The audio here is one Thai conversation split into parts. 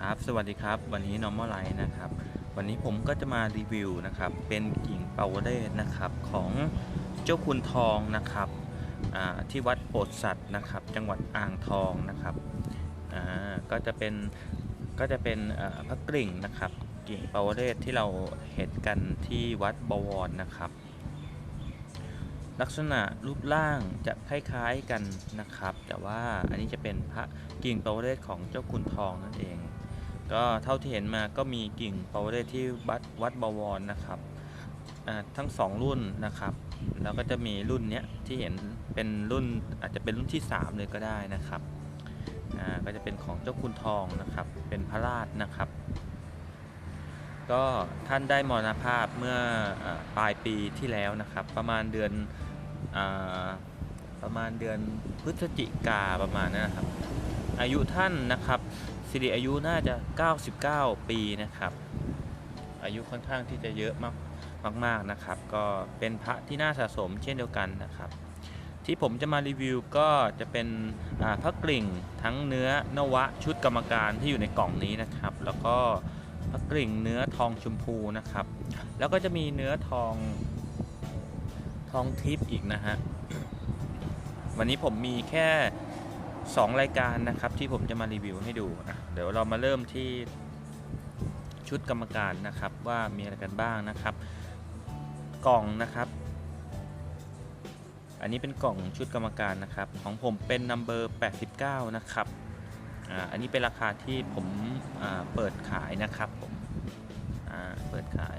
ครับสวัสดีครับ วันนี้ normal life นะครับ วันนี้ผมก็จะมารีวิวนะครับ เป็นกิ่งเปาเรศนะครับของเจ้าคุณทองนะครับที่วัดโปรดสัตว์นะครับ จังหวัดอ่างทองนะครับก็จะเป็นก็จะเป็นพระกริ่งนะครับ กิ่งเปาวเรศที่เราเห็นกันที่วัดบวรนะครับ ลักษณะรูปร่างจะคล้ายๆกันนะครับ แต่ว่าอันนี้จะเป็นพระกิ่งเปาวเรศของเจ้าคุณทองนั่นเอง ก็เท่าที่เห็นมาก็มีกิ่งเปาวเรศที่วัดวัดบวรนะครับทั้งสองรุ่นนะครับ แล้วก็จะมีรุ่นเนี้ยที่เห็นเป็นรุ่นอาจจะเป็นรุ่นที่ 3 เลยก็ได้นะครับก็จะเป็นของเจ้าคุณทองนะครับ เป็นพระราชนะครับ ก็ท่านได้มรณภาพเมื่ออปลายปีที่แล้วนะครับ ประมาณเดือนอประมาณเดือนพฤศจิกาประมาณนั้นนะครับ อายุท่านนะครับ สิริอายุน่าจะ 99 ปีนะครับ อายุค่อนข้างที่จะเยอะมากมากๆนะครับ ก็เป็นพระที่น่าสะสมเช่นเดียวกันนะครับ ที่ผมจะมารีวิวก็จะเป็นพระกลิ่งทั้งเนื้อนวะชุดกรรมการที่อยู่ในกล่องนี้นะครับ แล้วก็พระกลิ่งเนื้อทองชมพูนะครับ แล้วก็จะมีเนื้อทองทองทิพย์อีกนะฮะวันนี้ผมมีแค่ 2 รายการนะครับที่ผมจะมารีวิวให้ดูนะเดี๋ยวเรามาเริ่มที่ชุดกรรมการนะครับว่ามีอะไรกันบ้างนะครับ กล่องนะครับ อันนี้เป็นกล่องชุดกรรมการนะครับ ของผมเป็นนัมเบอร์89 นะครับอันนี้เป็นราคาที่ผมเปิดขายนะครับผมเปิดขาย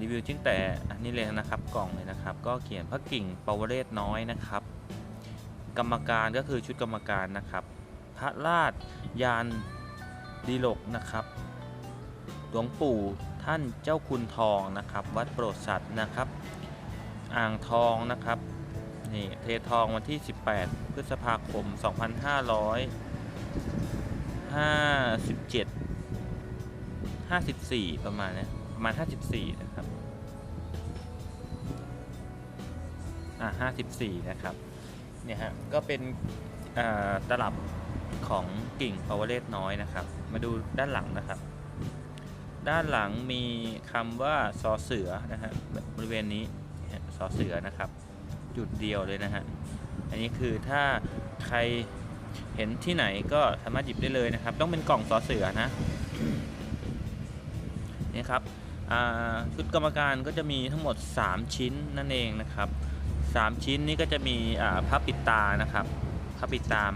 รีวิวตั้งแต่อันนี้เลยนะครับกล่องเลยนะครับ ก็เขียนพระกิ่งปวเรศน้อยนะครับ กรรมการก็คือชุดกรรมการนะครับ พระราชยานดีลกนะครับ หลวงปู่ท่านเจ้าคุณทองนะครับ วัดโปรดสัตว์นะครับ อ่างทองนะครับนี่เททองวันที่ 18 พฤษภาคม 2557 54 ประมาณนี้ประมาณ 54 นะครับ อ่า54 นะครับ เนี่ยฮะก็เป็นตลับของกิ่งปาวเรศน้อยนะครับ มาดูด้านหลังนะครับ ด้านหลังมีคำว่าซอเสือนะฮะบริเวณนี้ซอเสือนะครับ จุดเดียวเลยนะฮะอันนี้คือถ้าใครเห็นที่ไหนก็สามารถหยิบได้เลยนะครับ ต้องเป็นกล่องซอเสือนะนี่ครับชุดกรรมการก็จะมีทั้งหมด 3 ชิ้นนั่นเองนะครับ 3 ชิ้นนี้ก็จะมีอ่าปิดตานะครับพระปิดตาม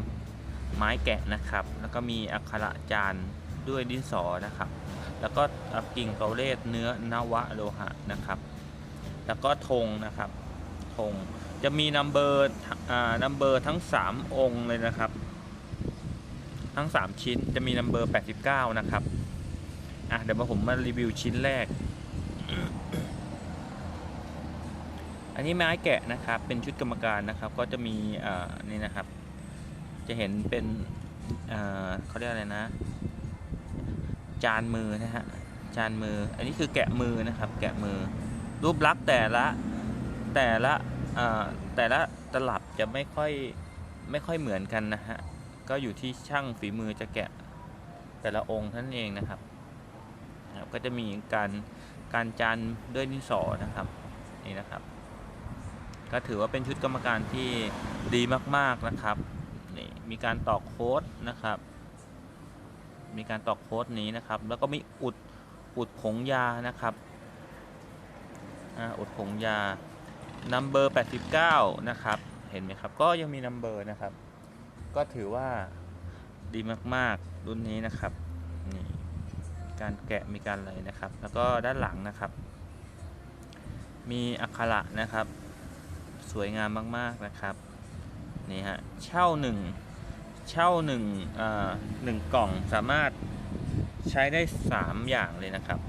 ไม้แกะนะครับ แล้วก็มีอักขระจานด้วยดินสอนะครับ แล้วก็กิ่งเกาเลศเนื้อนวะโลหะนะครับ แล้วก็ธงนะครับธงจะมีนัมเบอร์นัมเบอร์ทั้ง 3 องค์เลยนะครับ ทั้ง 3 ชิ้นจะมีนัมเบอร์ 89 นะครับอะเดี๋ยวมาผมมารีวิวชิ้นแรก อันนี้ไม้แกะนะครับ เป็นชุดกรรมการนะครับ ก็จะมีนี่นะครับ จะเห็นเป็นเขาเรียกอะไรนะ จานมือนะฮะ จานมือ อันนี้คือแกะมือนะครับ แกะมือ รูปลักษณ์แต่ละแต่ละแต่ละตลับจะไม่ค่อยไม่ค่อยเหมือนกันนะฮะ ก็อยู่ที่ช่างฝีมือจะแกะแต่ละองค์ท่านั้นเองนะครับนะครับ ก็จะมีการการจานด้วยดินสอนะครับนี่นะครับ ก็ถือว่าเป็นชุดกรรมการที่ดีมากๆนะครับนี่มีการตอกโค้ดนะครับ มีการตอกโค้ดนี้นะครับ แล้วก็มีอุดอุดผงยานะครับอ่าอุดผงยานัมเบอร์89 นะครับ เห็นไหมครับ ก็ยังมีนัมเบอร์นะครับ ก็ถือว่าดีมากๆ รุ่นนี้นะครับนี่การแกะมีการอะไรนะครับ แล้วก็ด้านหลังนะครับ มีอักขระนะครับ สวยงามมากๆนะครับนี่ฮะเช่าหนึ่งเช่าหนึ่งหนึ่งกล่องสามารถใช้ได้ 3 อย่างเลยนะครับ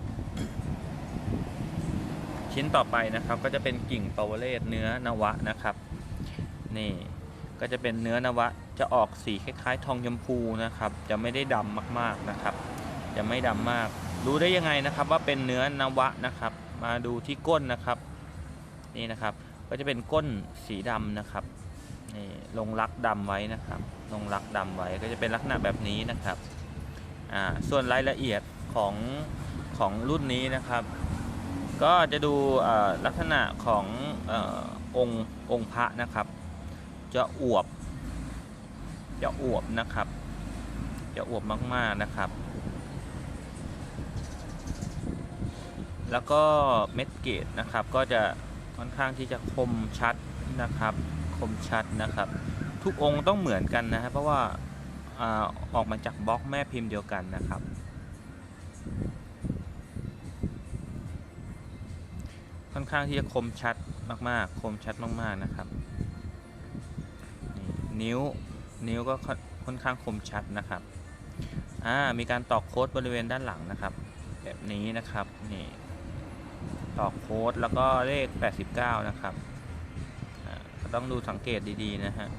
ชิ้นต่อไปนะครับก็จะเป็นกิ่งปาวเรศเนื้อนวะนะครับนี่ก็จะเป็นเนื้อนวะจะออกสีคล้ายๆ ทองชมพูนะครับ จะไม่ได้ดำมากๆนะครับ จะไม่ดำมาก รู้ได้ยังไงนะครับว่าเป็นเนื้อนวะนะครับ มาดูที่ก้นนะครับ นี่นะครับ ก็จะเป็นก้นสีดำนะครับนี่ลงลักดำไว้นะครับ ลงลักดำไว้ก็จะเป็นลักษณะแบบนี้นะครับอ่าส่วนรายละเอียดของของรุ่นนี้นะครับ ก็จะดูลักษณะของออองค์องค์พระนะครับ จะอวบ จะอวบนะครับ จะอวบมากๆนะครับ แล้วก็เม็ดเกตนะครับก็จะ ค่อนข้างที่จะคมชัดนะครับคมชัดนะครับ ทุกองค์ต้องเหมือนกันนะครับเพราะว่าออกมาจากบล็อกแม่พิมพ์เดียวกันนะครับ ค่อนข้างที่จะคมชัดมากๆ คมชัดมากๆนะครับนิ้วนิ้วก็ค่อนค่อนข้างคมชัดนะครับ อ่า มีการตอกโค้ดบริเวณด้านหลังนะครับ แบบนี้นะครับ นี่ ตอกโค้ดแล้วก็เลข 89 นะครับก็ต้องดูสังเกตดีๆนะฮะ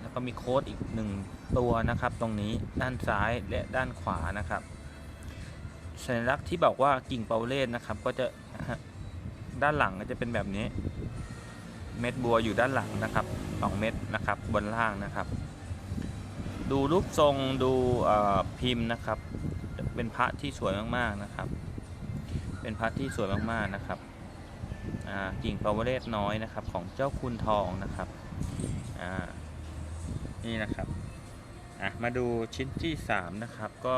แล้วก็มีโค้ดอีกหนึ่งตัวนะครับ ตรงนี้ด้านซ้ายและด้านขวานะครับ สัญลักษณ์ที่บอกว่ากิ่งเปาเลศนะครับ ก็จะด้านหลังก็จะเป็นแบบนี้ เม็ดบัวอยู่ด้านหลังนะครับสองเม็ดนะครับบนล่างนะครับ ดูรูปทรงดูพิมพ์นะครับ เป็นพระที่สวยมากๆนะครับ เป็นพระที่สวยมากๆนะครับกิ่งเปาวเลศน้อยนะครับ ของเจ้าคุณทองนะครับนี่นะครับมาดูชิ้นที่ 3 นะครับ ก็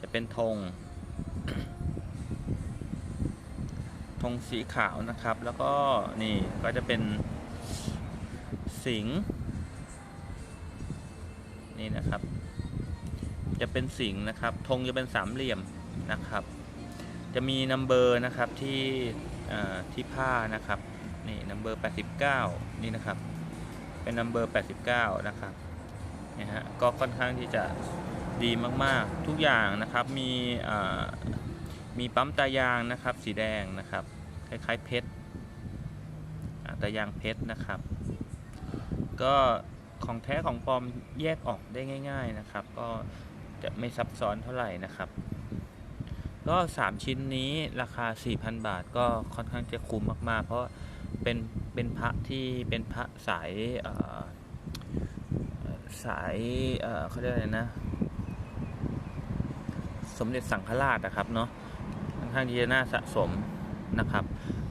จะเป็นธงธงสีขาวนะครับ แล้วก็นี่ก็จะเป็นสิงห์นี่นะครับ จะเป็นสิงห์นะครับธงจะเป็นสามเหลี่ยมนะครับ จะมีนัมเบอร์นะครับที่ที่ผ้านะครับนี่นัมเบอร์89 นี่นะครับ เป็นนัมเบอร์89 นะครับนะฮะก็ค่อนข้างที่จะดีมากๆทุกอย่างนะครับมีมีปั๊มตายางนะครับ สีแดงนะครับ คล้ายๆเพชรตายางเพชรนะครับ ก็ของแท้ของปลอมแยกออกได้ง่าย ๆนะครับ ก็จะไม่ซับซ้อนเท่าไหร่นะครับ ก็ 3 ชิ้นนี้ราคา 4,000 บาทก็ค่อนข้างจะคุ้มมาก ๆ เพราะเป็นเป็นพระที่เป็นพระสายสายเขาเรียกอะไรนะ สมเด็จสังฆราชนะครับเนาะค่อนข้างที่จะน่าสะสมนะครับ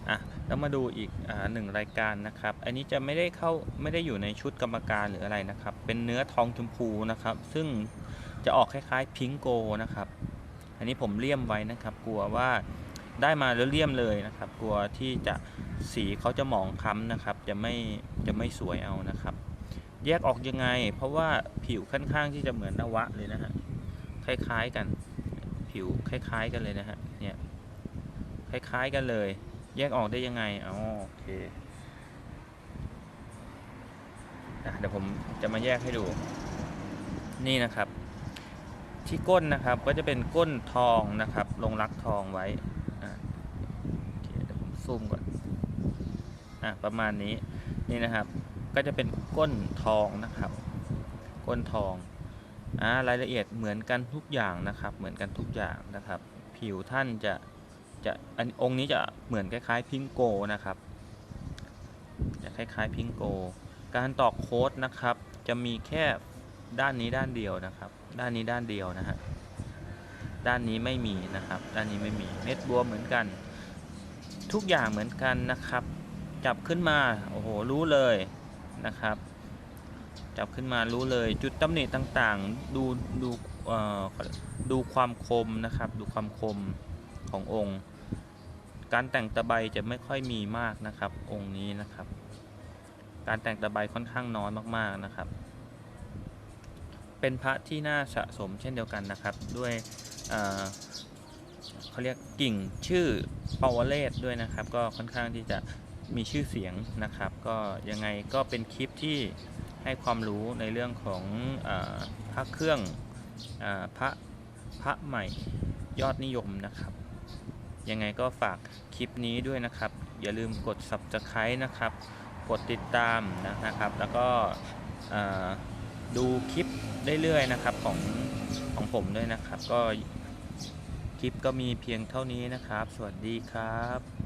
อะแล้วมาดูอีกอหนึ่งรายการนะครับ อันนี้จะไม่ได้เข้าไม่ได้อยู่ในชุดกรรมการหรืออะไรนะครับ เป็นเนื้อทองชมพูนะครับ ซึ่งจะออกคล้ายๆพิงโกนะครับ อันนี้ผมเลี่ยมไว้นะครับ กลัวว่าได้มาแล้วเลี่ยมเลยนะครับ กลัวที่จะสีเขาจะหมองคล้ำนะครับ จะไม่จะไม่สวยเอานะครับ แยกออกยังไง เพราะว่าผิวค่อนข้างที่จะเหมือนนวะเลยนะฮะคล้ายๆกันผิวคล้าย ๆ กันเลยนะฮะเนี่ยคล้ายๆกันเลย แยกออกได้ยังไงอ๋อโอเคเดี๋ยวผมจะมาแยกให้ดู นี่นะครับ ที่ก้นนะครับก็จะเป็นก้นทองนะครับลงรักทองไว้โอเคเดี๋ยวผมซูมก่อนอะประมาณนี้นี่นะครับก็จะเป็นก้นทองนะครับ ก้นทองอ่ารายละเอียดเหมือนกันทุกอย่างนะครับ เหมือนกันทุกอย่างนะครับ ผิวท่านจะจะอันองค์นี้จะเหมือนคล้ายๆพิงโกนะครับจะคล้ายๆพิงโก การตอกโค้ดนะครับ จะมีแค่ด้านนี้ด้านเดียวนะครับ ด้านนี้ด้านเดียวนะฮะด้านนี้ไม่มีนะครับ ด้านนี้ไม่มีเม็ดบัวเหมือนกัน ทุกอย่างเหมือนกันนะครับ จับขึ้นมาโอ้โหรู้เลยนะครับ จับขึ้นมารู้เลยจุดตำหนิต่างๆ ดูดูดูความคมนะครับ ดูความคมขององค์ การแต่งตะไบจะไม่ค่อยมีมากนะครับ องค์นี้นะครับ การแต่งตะไบค่อนข้างน้อยมากๆนะครับ เป็นพระที่น่าสะสมเช่นเดียวกันนะครับ ด้วยเเขาเรียกกิ่งชื่อปาวเลศด้วยนะครับ ก็ค่อนข้างที่จะมีชื่อเสียงนะครับ ก็ยังไงก็เป็นคลิปที่ให้ความรู้ในเรื่องของอพระเครื่องอพระพระใหม่ยอดนิยมนะครับ ยังไงก็ฝากคลิปนี้ด้วยนะครับ อย่าลืมกด subscribe นะครับ กดติดตามนะครับ แล้วก็ ดูคลิปเรื่อยๆนะครับของของผมด้วยนะครับ ก็คลิปก็มีเพียงเท่านี้นะครับ สวัสดีครับ